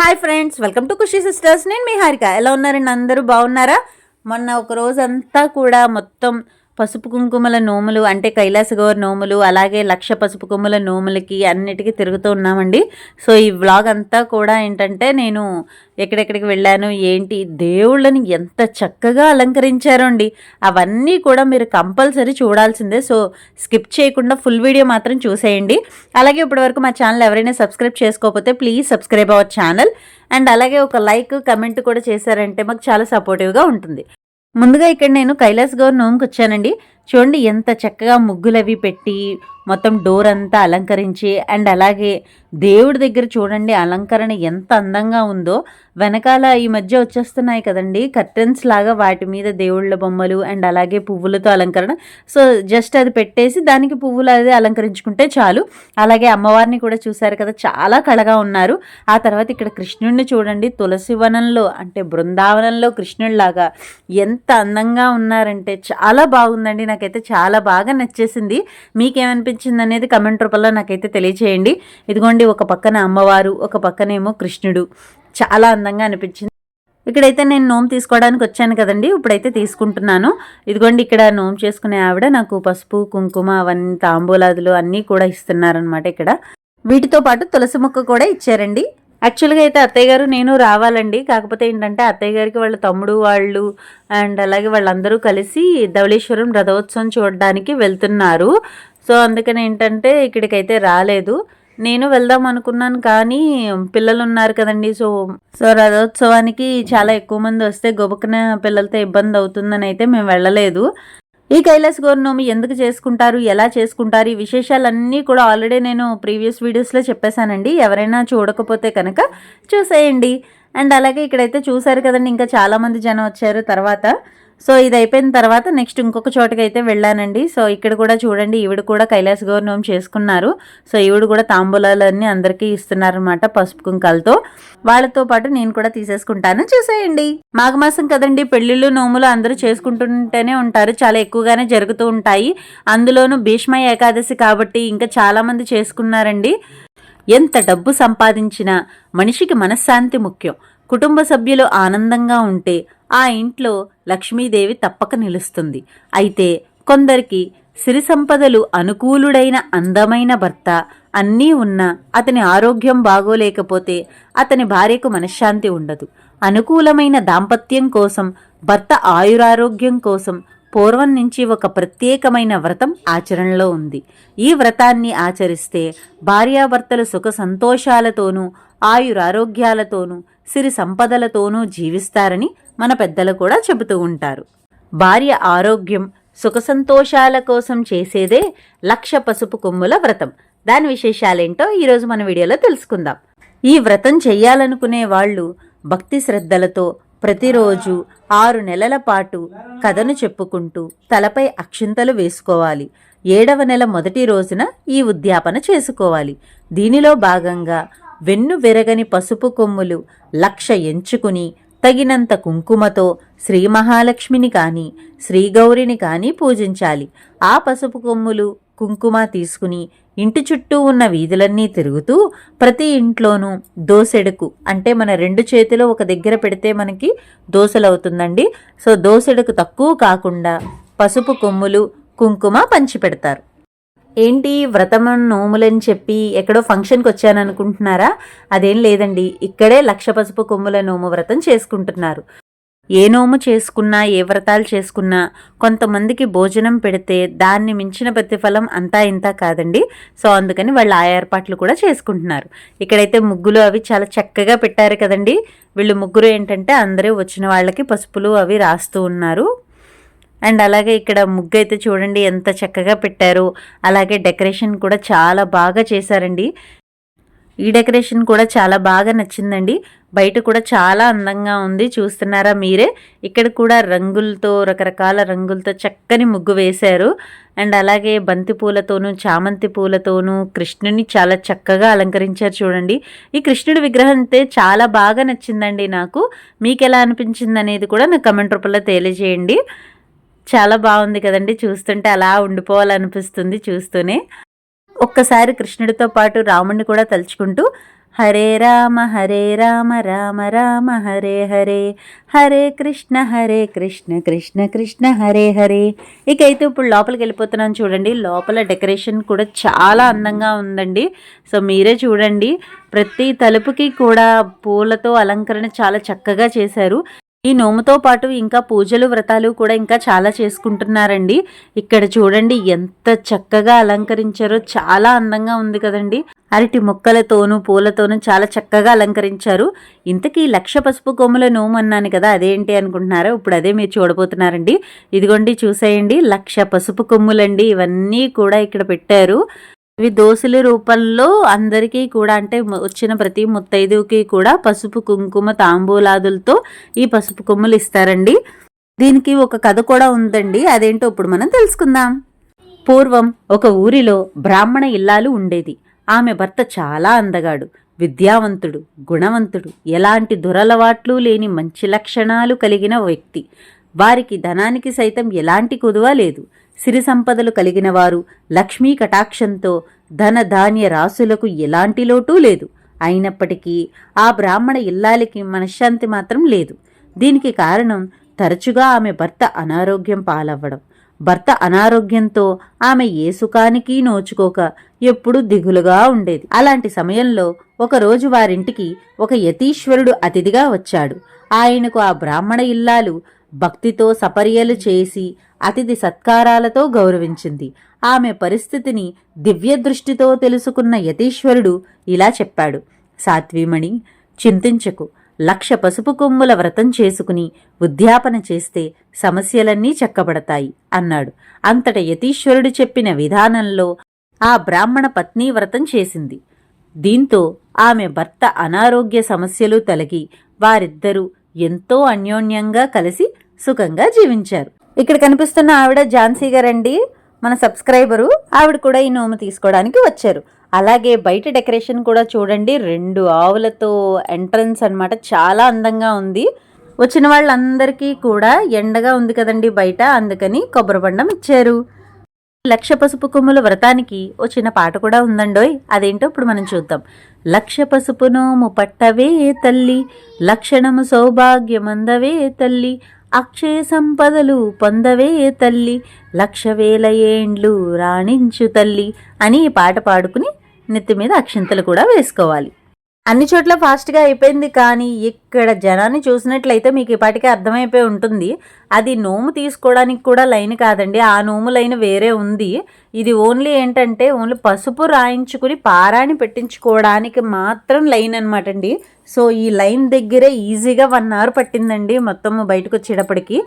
Hi friends welcome to Khushi sisters. నేను మీ హారిక. ఎలా ఉన్నారండి అందరూ బాగున్నారా? మొన్న ఒక రోజంతా కూడా మొత్తం పసుపు కుంకుమల నోములు అంటే కైలాసగౌర్ నోములు అలాగే లక్ష పసుపు కుంకుమల నోములకి అన్నిటికీ తిరుగుతూ ఉన్నామండి. సో ఈ వ్లాగ్ అంతా కూడా ఏంటంటే నేను ఎక్కడెక్కడికి వెళ్ళాను ఏంటి దేవుళ్ళని ఎంత చక్కగా అలంకరించారో అండి అవన్నీ కూడా మీరు కంపల్సరీ చూడాల్సిందే. సో స్కిప్ చేయకుండా ఫుల్ వీడియో మాత్రం చూసేయండి. అలాగే ఇప్పటివరకు మా ఛానల్ ఎవరైనా సబ్స్క్రైబ్ చేసుకోకపోతే please subscribe our channel. And అలాగే ఒక లైక్ కమెంట్ కూడా చేశారంటే మాకు చాలా సపోర్టివ్గా ఉంటుంది. ముందుగా ఇక్కడ నేను కైలాస్ గౌర్ నోమ్కి వచ్చానండి చూడండి ఎంత చక్కగా ముగ్గులవి పెట్టి మొత్తం డోర్ అంతా అలంకరించి అండ్ అలాగే దేవుడి దగ్గర చూడండి అలంకరణ ఎంత అందంగా ఉందో. వెనకాల ఈ మధ్య వచ్చేస్తున్నాయి కదండి కర్టెన్స్ లాగా వాటి మీద దేవుళ్ళ బొమ్మలు అండ్ అలాగే పువ్వులతో అలంకరణ. సో జస్ట్ అది పెట్టేసి దానికి పువ్వులు అది అలంకరించుకుంటే చాలు. అలాగే అమ్మవారిని కూడా చూశారు కదా చాలా కళగా ఉన్నారు. ఆ తర్వాత ఇక్కడ కృష్ణుడిని చూడండి తులసి వనంలో అంటే బృందావనంలో కృష్ణుడిలాగా ఎంత అందంగా ఉన్నారంటే చాలా బాగుందండి నాకైతే చాలా బాగా నచ్చేసింది. అనిపించింది అనేది కమెంట్ రూపంలో నాకైతే తెలియచేయండి. ఇదిగోండి ఒక పక్కన అమ్మవారు ఒక పక్కనేమో కృష్ణుడు. చాలా అందంగా అనిపించింది. ఇక్కడైతే నేను నోమ్ తీసుకోవడానికి వచ్చాను కదండి ఇప్పుడైతే తీసుకుంటున్నాను. ఇదిగోండి ఇక్కడ నోమ్ చేసుకునే ఆవిడ నాకు పసుపు కుంకుమ అవన్నీ తాంబూలాదులు అన్నీ కూడా ఇస్తున్నారనమాట ఇక్కడ. వీటితో పాటు తులసి మొక్క కూడా ఇచ్చారండి. యాక్చువల్గా అయితే అత్తయ్య గారు నేను రావాలండి. కాకపోతే ఏంటంటే అత్తయ్య గారికి వాళ్ళ తమ్ముడు వాళ్ళు అండ్ అలాగే వాళ్ళందరూ కలిసి ధవళేశ్వరం రథోత్సవం చూడడానికి వెళ్తున్నారు. సో అందుకని ఏంటంటే ఇక్కడికైతే రాలేదు. నేను వెళ్దాం అనుకున్నాను కానీ పిల్లలు ఉన్నారు కదండి. సో సో రథోత్సవానికి చాలా ఎక్కువ మంది వస్తే గొబకన పిల్లలతో ఇబ్బంది అవుతుందని అయితే మేము వెళ్ళలేదు. ఈ కైలాస్ గౌర్నోమి ఎందుకు చేసుకుంటారు ఎలా చేసుకుంటారు ఈ విశేషాలన్నీ కూడా ఆల్రెడీ నేను ప్రీవియస్ వీడియోస్లో చెప్పేశానండి. ఎవరైనా చూడకపోతే కనుక చూసేయండి. అండ్ అలాగే ఇక్కడైతే చూసారు కదండి ఇంకా చాలామంది జనం వచ్చారు తర్వాత. సో ఇది అయిపోయిన తర్వాత నెక్స్ట్ ఇంకొక చోటకి అయితే వెళ్ళానండి. సో ఇక్కడ కూడా చూడండి ఈవిడ కూడా కైలాస గౌరవం చేసుకున్నారు. సో ఈవిడ కూడా తాంబూలాలన్నీ అందరికీ ఇస్తున్నారనమాట పసుపు కుంకాలతో. వాళ్ళతో పాటు నేను కూడా తీసేసుకుంటాను. చూసేయండి. మాఘమాసం కదండి పెళ్ళిళ్ళు నోములు అందరూ చేసుకుంటుంటేనే ఉంటారు. చాలా ఎక్కువగానే జరుగుతూ ఉంటాయి. అందులోనూ భీష్మ ఏకాదశి కాబట్టి ఇంకా చాలామంది చేసుకున్నారండి. ఎంత డబ్బు సంపాదించినా మనిషికి మనశ్శాంతి ముఖ్యం. కుటుంబ సభ్యులు ఆనందంగా ఉంటే ఆ ఇంట్లో లక్ష్మీదేవి తప్పక నిలుస్తుంది. అయితే కొందరికి సిరి సంపదలు అనుకూలుడైన అందమైన భర్త అన్నీ ఉన్నా అతని ఆరోగ్యం బాగోలేకపోతే అతని భార్యకు మనశ్శాంతి ఉండదు. అనుకూలమైన దాంపత్యం కోసం భర్త ఆయురారోగ్యం కోసం పూర్వం నుంచి ఒక ప్రత్యేకమైన వ్రతం ఆచరణలో ఉంది. ఈ వ్రతాన్ని ఆచరిస్తే భార్యాభర్తలు సుఖ సంతోషాలతోనూ ఆయురారోగ్యాలతోనూ సిరి సంపదలతోనూ జీవిస్తారని మన పెద్దలు కూడా చెబుతూ ఉంటారు. భార్య ఆరోగ్యం సుఖసంతోషాల కోసం చేసేదే లక్ష పసుపు కొమ్ముల వ్రతం. దాని విశేషాలేంటో ఈరోజు మన వీడియోలో తెలుసుకుందాం. ఈ వ్రతం చెయ్యాలనుకునే వాళ్ళు భక్తి శ్రద్ధలతో ప్రతిరోజు ఆరు నెలల పాటు కథను చెప్పుకుంటూ తలపై అక్షింతలు వేసుకోవాలి. ఏడవ నెల మొదటి రోజున ఈ ఉద్యాపన చేసుకోవాలి. దీనిలో భాగంగా వెన్ను విరగని పసుపు కొమ్ములు లక్ష ఎంచుకుని తగినంత కుంకుమతో శ్రీ మహాలక్ష్మిని కానీ శ్రీగౌరిని కానీ పూజించాలి. ఆ పసుపు కొమ్ములు కుంకుమ తీసుకుని ఇంటి చుట్టూ ఉన్న వీధులన్నీ తిరుగుతూ ప్రతి ఇంట్లోనూ దోసెడుకు అంటే మన రెండు చేతిలో ఒక దగ్గర పెడితే మనకి దోసలవుతుందండి. సో దోసెడుకు తక్కువ కాకుండా పసుపు కొమ్ములు కుంకుమ పంచిపెడతారు. ఏంటి వ్రతం నోములని చెప్పి ఎక్కడో ఫంక్షన్కి వచ్చాను అనుకుంటున్నారా అదేం లేదండి. ఇక్కడే లక్ష పసుపు కొమ్ముల నోము వ్రతం చేసుకుంటున్నారు. ఏ నోము చేసుకున్నా ఏ వ్రతాలు చేసుకున్నా కొంతమందికి భోజనం పెడితే దాన్ని మించిన ప్రతిఫలం అంతా ఇంత కాదండి. సో అందుకని వాళ్ళు ఆ ఏర్పాట్లు కూడా చేసుకుంటున్నారు. ఇక్కడైతే ముగ్గులు అవి చాలా చక్కగా పెట్టారు కదండి. వీళ్ళు ముగ్గురు ఏంటంటే అందరూ వచ్చిన వాళ్ళకి పసుపులు అవి రాస్తూ ఉన్నారు. అండ్ అలాగే ఇక్కడ ముగ్గు అయితే చూడండి ఎంత చక్కగా పెట్టారు. అలాగే డెకరేషన్ కూడా చాలా బాగా చేశారండి. ఈ డెకరేషన్ కూడా చాలా బాగా నచ్చిందండి. బయట కూడా చాలా అందంగా ఉంది. చూస్తున్నారా మీరే? ఇక్కడ కూడా రంగులతో రకరకాల రంగులతో చక్కని ముగ్గు వేశారు. అండ్ అలాగే బంతి పూలతోనూ చామంతి పూలతోనూ కృష్ణుని చాలా చక్కగా అలంకరించారు చూడండి. ఈ కృష్ణుడి విగ్రహం అయితే చాలా బాగా నచ్చిందండి నాకు. మీకు ఎలా అనిపించింది అనేది కూడా నా కమెంట్ రూపంలో తెలియజేయండి. చాలా బాగుంది కదండి. చూస్తుంటే అలా ఉండిపోవాలనిపిస్తుంది చూస్తూనే. ఒక్కసారి కృష్ణుడితో పాటు రాముడిని కూడా తలుచుకుంటూ హరే రామ హరే రామ రామ రామ హరే హరే హరే కృష్ణ హరే కృష్ణ కృష్ణ కృష్ణ హరే హరే. ఇకైతే ఇప్పుడు లోపలికి వెళ్ళిపోతున్నాను చూడండి. లోపల డెకరేషన్ కూడా చాలా అందంగా ఉందండి. సో మీరే చూడండి. ప్రతి తలుపుకి కూడా పూలతో అలంకరణ చాలా చక్కగా చేశారు. ఈ నోముతో పాటు ఇంకా పూజలు వ్రతాలు కూడా ఇంకా చాలా చేసుకుంటున్నారండి. ఇక్కడ చూడండి ఎంత చక్కగా అలంకరించారో చాలా అందంగా ఉంది కదండి. అరటి మొక్కలతోనూ పూలతోనూ చాలా చక్కగా అలంకరించారు. ఇంతకీ లక్ష పసుపు కొమ్ముల నోము అన్నాను కదా అదేంటి అనుకుంటున్నారా? ఇప్పుడు అదే మీరు చూడబోతున్నారండి. ఇదిగోండి చూసేయండి. లక్ష పసుపు కొమ్ములండి ఇవన్నీ కూడా ఇక్కడ పెట్టారు. ఇవి దోశల రూపంలో అందరికీ కూడా అంటే వచ్చిన ప్రతి ముత్తైదుకి కూడా పసుపు కుంకుమ తాంబూలాదులతో ఈ పసుపు కొమ్ములు ఇస్తారండి. దీనికి ఒక కథ కూడా ఉందండి. అదేంటో ఇప్పుడు మనం తెలుసుకుందాం. పూర్వం ఒక ఊరిలో బ్రాహ్మణ ఇల్లాలు ఉండేది. ఆమె భర్త చాలా అందగాడు విద్యావంతుడు గుణవంతుడు ఎలాంటి దురలవాట్లు లేని మంచి లక్షణాలు కలిగిన వ్యక్తి. వారికి ధనానికి సైతం ఎలాంటి కుదువ లేదు. సిరి సంపదలు కలిగిన వారు లక్ష్మీ కటాక్షంతో ధన ధాన్య రాసులకు ఎలాంటి లోటు లేదు. అయినప్పటికీ ఆ బ్రాహ్మణ ఇల్లాలికి మనశ్శాంతి మాత్రం లేదు. దీనికి కారణం తరచుగా ఆమె భర్త అనారోగ్యం పాలవ్వడం. భర్త అనారోగ్యంతో ఆమె ఏ సుఖానికి నోచుకోక ఎప్పుడూ దిగులుగా ఉండేది. అలాంటి సమయంలో ఒకరోజు వారింటికి ఒక యతీశ్వరుడు అతిథిగా వచ్చాడు. ఆయనకు ఆ బ్రాహ్మణ ఇల్లాలు భక్తితో సపర్యలు చేసి అతిథి సత్కారాలతో గౌరవించింది. ఆమె పరిస్థితిని దివ్య దృష్టితో తెలుసుకున్న యతీశ్వరుడు ఇలా చెప్పాడు. సాత్వీమణి చింతించకు. లక్ష పసుపు కొమ్ముల వ్రతం చేసుకుని ఉద్యాపన చేస్తే సమస్యలన్నీ చక్కబడతాయి అన్నాడు. అంతట యతీశ్వరుడు చెప్పిన విధానంలో ఆ బ్రాహ్మణ పత్ని వ్రతం చేసింది. దీంతో ఆమె భర్త అనారోగ్య సమస్యలు తొలగి వారిద్దరూ ఎంతో అన్యోన్యంగా కలిసి సుఖంగా జీవించారు. ఇక్కడ కనిపిస్తున్న ఆవిడ ఝాన్సీ గారండి. మన సబ్స్క్రైబరు ఆవిడ కూడా ఈ నోము తీసుకోవడానికి వచ్చారు. అలాగే బయట డెకరేషన్ కూడా చూడండి. రెండు ఆవులతో ఎంట్రన్స్ అన్నమాట. చాలా అందంగా ఉంది. వచ్చిన వాళ్ళందరికీ కూడా ఎండగా ఉంది కదండి బయట. అందుకని కొబ్బరి బండం ఇచ్చారు. లక్ష పసుపు కొమ్ముల వ్రతానికి ఓ చిన్న పాట కూడా ఉందండోయ్. అదేంటో ఇప్పుడు మనం చూద్దాం. లక్ష పసుపు నోము పట్టవే తల్లి లక్షణము సౌభాగ్యమందవే తల్లి అక్షయ సంపదలు పొందవే తల్లి లక్ష వేల ఏండ్లు రాణించు తల్లి అని ఈ పాట పాడుకుని నెత్తి మీద అక్షింతలు కూడా వేసుకోవాలి. అన్ని చోట్ల ఫాస్ట్గా అయిపోయింది కానీ ఇక్కడ జనాన్ని చూసినట్లయితే మీకు ఇప్పటికే అర్థమైపోయి ఉంటుంది. అది నోము తీసుకోవడానికి కూడా లైన్ కాదండి. ఆ నోము లైన్ వేరే ఉంది. ఇది ఓన్లీ ఏంటంటే ఓన్లీ పసుపు రాయించుకుని పారాని పెట్టించుకోవడానికి మాత్రం లైన్ అనమాట అండి. సో ఈ లైన్ దగ్గరే ఈజీగా వన్ అవర్ పట్టిందండి మొత్తం బయటకు వచ్చేటప్పటికి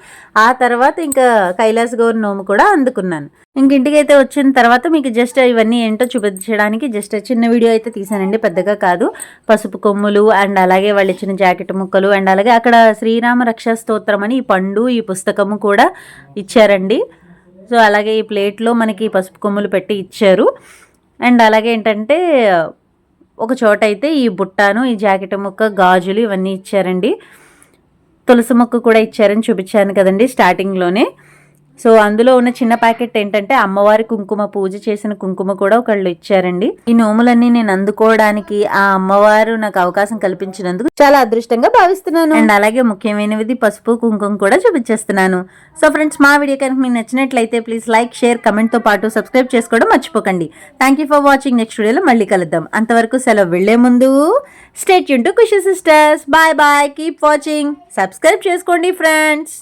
ఆ తర్వాత ఇంకా కైలాస్ గౌర్ నోము కూడా అందుకున్నాను. ఇంక ఇంటికైతే అయితే వచ్చిన తర్వాత మీకు జస్ట్ ఇవన్నీ ఏంటో చూపించడానికి జస్ట్ చిన్న వీడియో అయితే తీసానండి. పెద్దగా కాదు. పసుపు కొమ్ములు అండ్ అలాగే వాళ్ళు ఇచ్చిన జాకెట్ ముక్కలు అండ్ అలాగే అక్కడ శ్రీరామ రక్షా స్తోత్రం అని ఈ పండు ఈ పుస్తకము కూడా ఇచ్చారండి. సో అలాగే ఈ ప్లేట్లో మనకి పసుపు కొమ్ములు పెట్టి ఇచ్చారు. అండ్ అలాగే ఏంటంటే ఒక చోట అయితే ఈ బుట్టాను ఈ జాకెట్ ముక్క గాజులు ఇవన్నీ ఇచ్చారండి. తులసి మొక్క కూడా ఇచ్చారని చూపించాను కదండి స్టార్టింగ్లోనే. సో అందులో ఉన్న చిన్న ప్యాకెట్ ఏంటంటే అమ్మవారి కుంకుమ పూజ చేసిన కుంకుమ కూడా ఒకళ్ళు ఇచ్చారండి. ఈ నోములన్నీ నేను అందుకోవడానికి ఆ అమ్మవారు నాకు అవకాశం కల్పించినందుకు చాలా అదృష్టంగా భావిస్తున్నాను. అండ్ అలాగే ముఖ్యమైనది పసుపు కుంకుమ కూడా చూపించేస్తున్నాను. సో ఫ్రెండ్స్ మా వీడియో కనుక మీకు నచ్చినట్లయితే ప్లీజ్ లైక్ షేర్ కమెంట్తో పాటు సబ్స్క్రైబ్ చేసుకోవడం మర్చిపోకండి. Thank you for watching next వీడియోలో మళ్ళీ కలుద్దాం. అంతవరకు సెలవు వెళ్ళే ముందు stay Yoon to Khushi sisters bye bye keep watching subscribe చేసుకోండి ఫ్రెండ్స్